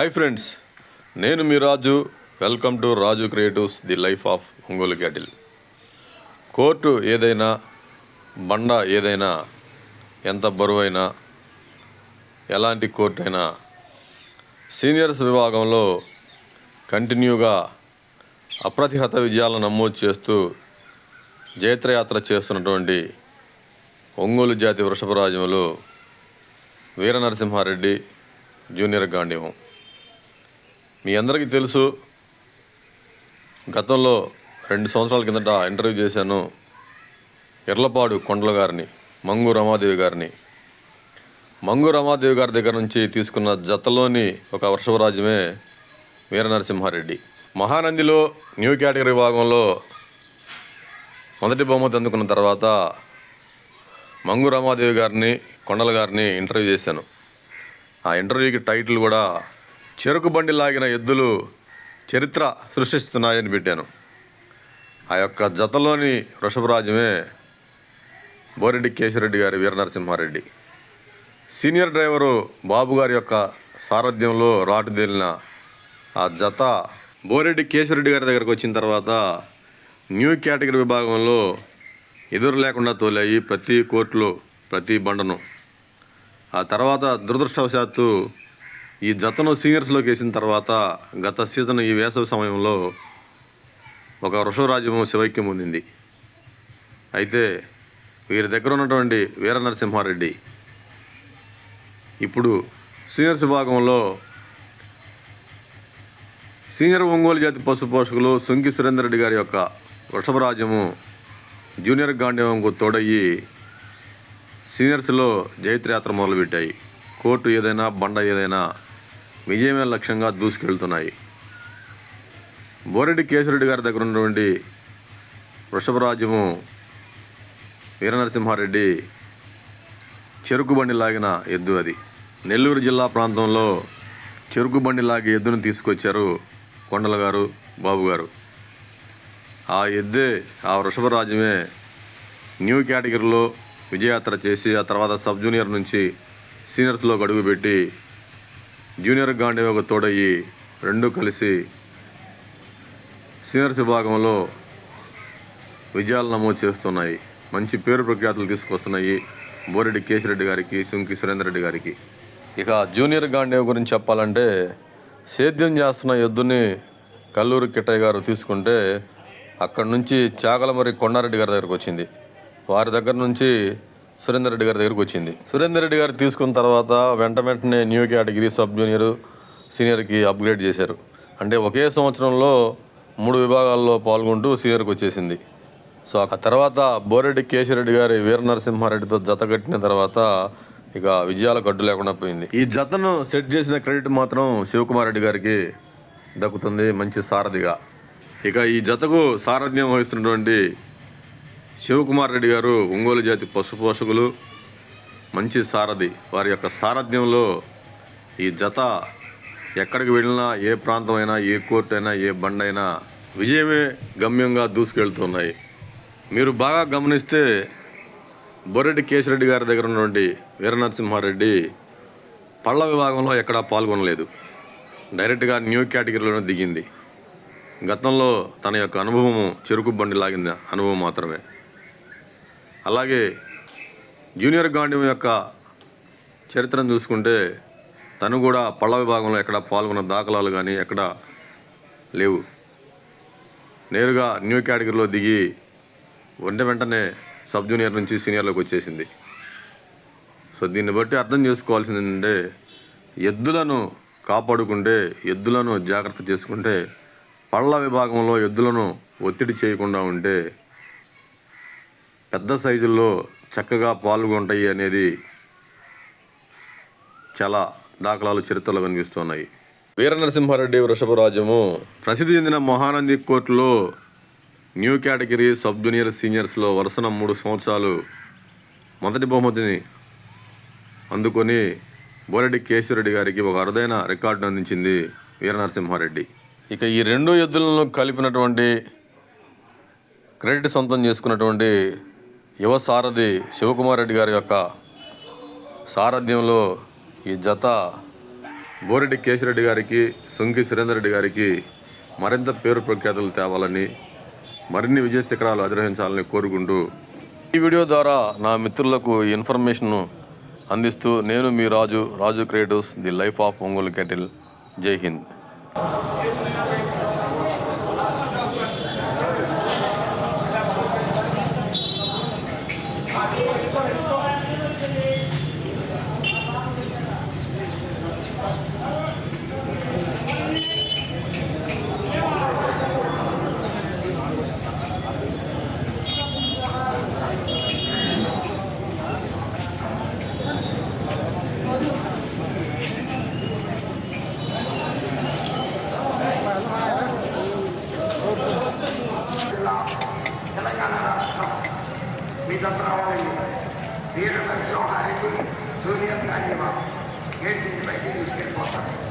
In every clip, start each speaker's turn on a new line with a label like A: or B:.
A: Hi friends నేను మీ Raju. Welcome to Raju creatives the life of Ongole cattle court ఏదైనా బండ ఏదైనా ఎంత బరువైనా ఎలాంటి కోర్టు అయినా సీనియర్స్ విభాగంలో కంటిన్యూగా అప్రతిహత విజయాలను నమోదు చేస్తూ జైత్రయాత్ర చేస్తున్నటువంటి ఒంగోలు జాతి వృషభరాజములు వీరనరసింహారెడ్డి జూనియర్ గాంధీవం మీ అందరికీ తెలుసు గతంలో రెండు సంవత్సరాల కిందట ఇంటర్వ్యూ చేశాను ఎర్లపాడు కొండల గారిని మంగు రమాదేవి గారిని. మంగు రమాదేవి గారి దగ్గర నుంచి తీసుకున్న జతలోని ఒక వృషభరాజ్యమే వీర నరసింహారెడ్డి మహానందిలో న్యూ కేటగిరీ విభాగంలో మొదటి బహుమతి అందుకున్న తర్వాత మంగు రమాదేవి గారిని కొండల గారిని ఇంటర్వ్యూ చేశాను. ఆ ఇంటర్వ్యూకి టైటిల్ కూడా చెరుకు బండి లాగిన ఎద్దులు చరిత్ర సృష్టిస్తున్నాయని పెట్టాను. ఆ యొక్క జతలోని వృషభరాజమే బోరెడ్డి కేశరెడ్డి గారి వీర నరసింహారెడ్డి సీనియర్ డ్రైవరు బాబు గారి యొక్క సారథ్యంలో రాటుదేలిన ఆ జత బోరెడ్డి కేశరెడ్డి గారి దగ్గరకు వచ్చిన తర్వాత న్యూ కేటగిరీ విభాగంలో ఎదురు లేకుండా తోలాయి ప్రతి కోర్టులో ప్రతి బండను. ఆ తర్వాత దురదృష్టవశాత్తు ఈ జతను సీనియర్స్లోకి వేసిన తర్వాత గత సీజన్ ఈ వేసవి సమయంలో ఒక వృషభరాజ్యం శివైక్యం పొందింది. అయితే వీరి దగ్గర ఉన్నటువంటి వీర నరసింహారెడ్డి ఇప్పుడు సీనియర్స్ విభాగంలో సీనియర్ ఒంగోలు జాతి పశు పోషకులు సుంకి సురేందర్ రెడ్డి గారి యొక్క వృషభరాజ్యము జూనియర్ గాంధీవంకు తోడయ్యి సీనియర్స్లో జైత్రయాత్ర మొదలుపెట్టాయి. కోర్టు ఏదైనా బండ ఏదైనా విజయమే లక్ష్యంగా దూసుకెళ్తున్నాయి. బోరెడ్డి కేశరెడ్డి గారి దగ్గర ఉన్నటువంటి వృషభరాజ్యము వీరనరసింహారెడ్డి చెరుకు బండి లాగిన ఎద్దు అది. నెల్లూరు జిల్లా ప్రాంతంలో చెరుకు బండి లాగి ఎద్దును తీసుకొచ్చారు కొండల గారు బాబు గారు. ఆ ఎద్దే ఆ వృషభరాజ్యమే న్యూ కేటగిరీలో విజయయాత్ర చేసి ఆ తర్వాత సబ్ జూనియర్ నుంచి సీనియర్స్లో అడుగుపెట్టి జూనియర్ గాంధీవకు తోడయ్యి రెండు కలిసి సీనియర్స్ విభాగంలో విజయాలు నమోదు చేస్తున్నాయి. మంచి పేరు ప్రఖ్యాతులు తీసుకొస్తున్నాయి బోరెడ్డి కేశిరెడ్డి గారికి సుంకి సురేందర్ రెడ్డి గారికి. ఇక జూనియర్ గాంధీవ్ గురించి చెప్పాలంటే సేద్యం చేస్తున్న ఎద్దుని కల్లూరు కిట్టయ్య గారు తీసుకుంటే అక్కడి నుంచి చాగలమరి కొండారెడ్డి గారి దగ్గరకు వచ్చింది. వారి దగ్గర నుంచి సురేందర్ రెడ్డి గారి దగ్గరకు వచ్చింది. సురేందర్ రెడ్డి గారు తీసుకున్న తర్వాత వెంట వెంటనే న్యూ కేటగిరీ సబ్ జూనియర్ సీనియర్కి అప్గ్రేడ్ చేశారు. అంటే ఒకే సంవత్సరంలో మూడు విభాగాల్లో పాల్గొంటూ సీనియర్కి వచ్చేసింది. సో ఆ తర్వాత బోరెడ్డి కేశిరెడ్డి గారి వీర నరసింహారెడ్డితో జత కట్టిన తర్వాత ఇక విజయాల కడ్డు లేకుండా పోయింది. ఈ జతను సెట్ చేసిన క్రెడిట్ మాత్రం శివకుమార్ రెడ్డి గారికి దక్కుతుంది. మంచి సారథిగా. ఇక ఈ జతకు సారథ్యం వహిస్తున్నటువంటి శివకుమార్ రెడ్డి గారు ఒంగోలు జాతి పశు పోషకులు మంచి సారథి. వారి యొక్క సారథ్యంలో ఈ జత ఎక్కడికి వెళ్ళినా ఏ ప్రాంతం అయినా ఏ కోర్టు అయినా ఏ బండ్ అయినా విజయమే గమ్యంగా దూసుకెళ్తున్నాయి. మీరు బాగా గమనిస్తే బొరెడ్డి కేశిరెడ్డి గారి దగ్గర ఉన్నటువంటి వీరనరసింహారెడ్డి పళ్ళ విభాగంలో ఎక్కడా పాల్గొనలేదు. డైరెక్ట్గా న్యూ కేటగిరీలోనే దిగింది. గతంలో తన యొక్క అనుభవము చెరుకు బండి లాగిన అనుభవం మాత్రమే. అలాగే జూనియర్ గాంధీ యొక్క చరిత్రను చూసుకుంటే తను కూడా పళ్ళ విభాగంలో ఎక్కడ పాల్గొన్న దాఖలాలు కానీ ఎక్కడ లేవు. నేరుగా న్యూ కేటగిరీలో దిగి వెంట వెంటనే సబ్ జూనియర్ నుంచి సీనియర్లోకి వచ్చేసింది. సో దీన్ని బట్టి అర్థం చేసుకోవాల్సింది ఏంటంటే ఎద్దులను కాపాడుకుంటే ఎద్దులను జాగ్రత్త చేసుకుంటే పళ్ళ విభాగంలో ఎద్దులను ఒత్తిడి చేయకుండా ఉంటే పెద్ద సైజుల్లో చక్కగా పాల్గొంటాయి అనేది చాలా దాఖలాలు చరిత్రలో కనిపిస్తున్నాయి. వీర నరసింహారెడ్డి వృషభరాజ్యము ప్రసిద్ధి చెందిన మహానంది కోర్టులో న్యూ కేటగిరీ సబ్ జూనియర్ సీనియర్స్లో వరుసన మూడు సంవత్సరాలు మొదటి బహుమతిని అందుకొని బోరెడ్డి కేశవరెడ్డి గారికి ఒక అరుదైన రికార్డును అందించింది వీర నరసింహారెడ్డి. ఇక ఈ రెండు ఎద్దులను కలిపినటువంటి క్రెడిట్ సొంతం చేసుకున్నటువంటి యువ సారథి శివకుమార్ రెడ్డి గారి యొక్క సారథ్యంలో ఈ జత బోరెడ్డి కేశిరెడ్డి గారికి సొంకి సురేందర్ రెడ్డి గారికి మరింత పేరు ప్రఖ్యాతులు తేవాలని మరిన్ని విజయ శిఖరాలు అధిరోహించాలని కోరుకుంటూ ఈ వీడియో ద్వారా నా మిత్రులకు ఇన్ఫర్మేషన్ను అందిస్తూ నేను మీ Raju Raju creatives the life
B: of Ongole cattle Jai Hind. Veera Narasimhareddy junior Gandiva gate బయటికి తీసుకెళ్ళిపోతారు.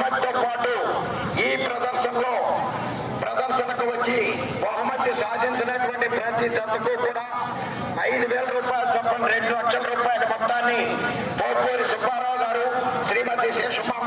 B: బహుమతితో పాటు ఈ ప్రదర్శనలో ప్రదర్శనకు వచ్చి బహుమతి సాధించినటువంటి ప్రతి జతకు కూడా ఐదు వేల రూపాయల చొప్పున రెండు లక్షల రూపాయల మొత్తాన్ని పోపూరి సుబ్బారావు గారు శ్రీమతి శేషమామ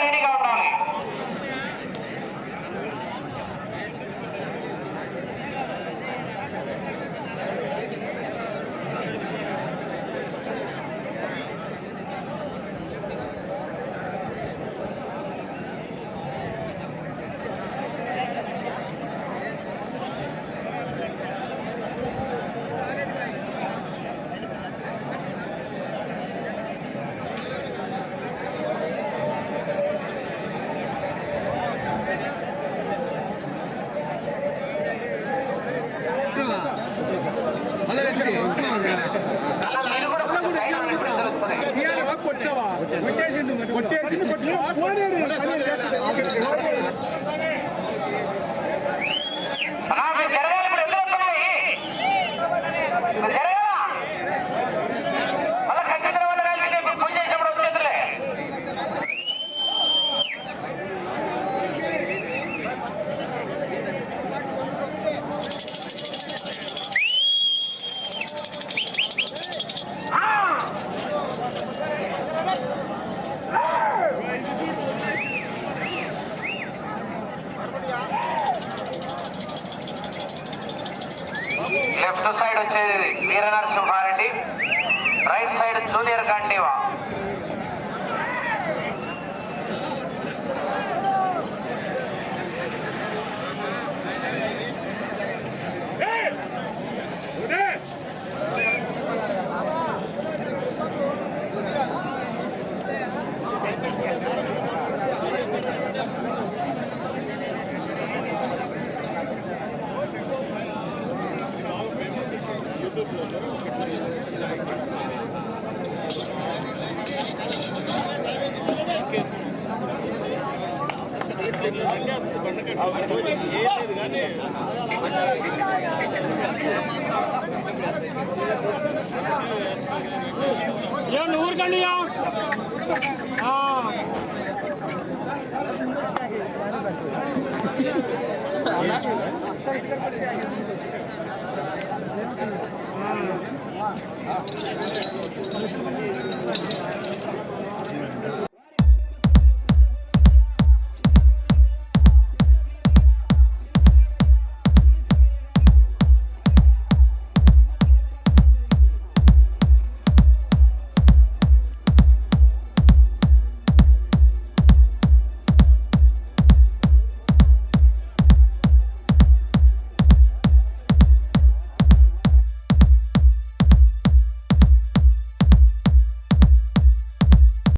B: రెడీగా ఉండాలి మీరు Thank you. లెఫ్ట్ సైడ్ వచ్చేది Veera Narasimhareddy right side junior Gandiva
C: ఏమన్నా ఊరికండి
D: ఆ